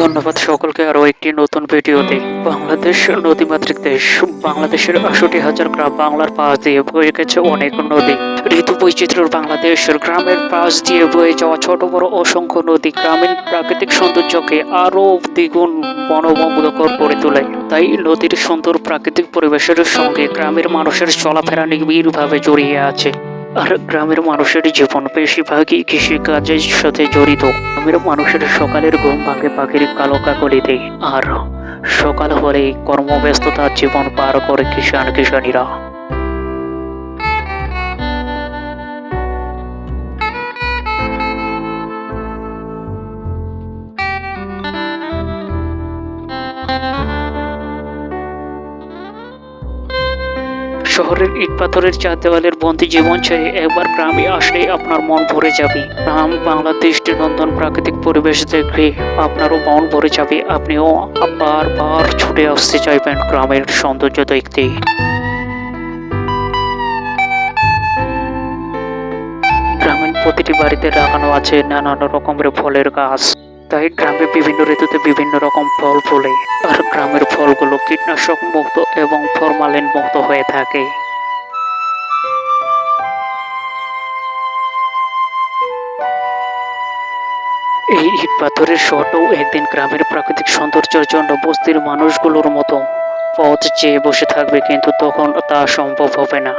ধন্যবাদ সকলকে। আরও একটি নতুন ভিডিওতে বাংলাদেশ নদীমাতৃক দেশ। বাংলাদেশের আষট্টি হাজার গ্রাম বাংলার পাশ দিয়ে বয়ে গেছে অনেক নদী। ঋতু বৈচিত্র্যের বাংলাদেশের গ্রামের পাশ দিয়ে বয়ে যাওয়া ছোট বড় অসংখ্য নদী গ্রামীণ প্রাকৃতিক সৌন্দর্যকে আরও দ্বিগুণ মনোমুগ্ধকর করে তোলে। তাই নদীর সুন্দর প্রাকৃতিক পরিবেশের সঙ্গে গ্রামের মানুষের চলাফেরা নিবিড়ভাবে জড়িয়ে আছে। আর গ্রামের মানুষের জীবন বেশিরভাগই কৃষিকাজের সাথে জড়িত। গ্রামের মানুষের সকালের ঘুম ভাঙে পাখির কালো কাকলিতে আর সকাল হলেই কর্মব্যস্ততার জীবন পার করে কিষান কিষানীরা শহরের ইট পাথরের চার দেওয়ালের বন্দি জীবন ছেড়ে একবার গ্রামে আসলে আপনার মন ভরে যাবে। গ্রাম বাংলাদেশটি নন্দন প্রাকৃতিক পরিবেশ দেখে আপনারও মন ভরে যাবে। আপনিও বারবার ছুটে আসতে চাইবেন গ্রামের সৌন্দর্য দেখতে। প্রতিটি বাড়িতে লাগানো আছে নানান রকমের ফলের গাছ। তাই গ্রামে বিভিন্ন ঋতুতে বিভিন্ন রকম ফল ফলে আর গ্রামের ফলগুলো কীটনাশক মুক্ত এবং ফরমালিন মুক্ত হয়ে থাকে। এই ইট পাথরের শহরটাও একদিন গ্রামের প্রাকৃতিক সৌন্দর্যের জন্য বস্তির মানুষগুলোর মতো পথ চেয়ে বসে থাকবে কিন্তু তখন তা সম্ভব হবে না।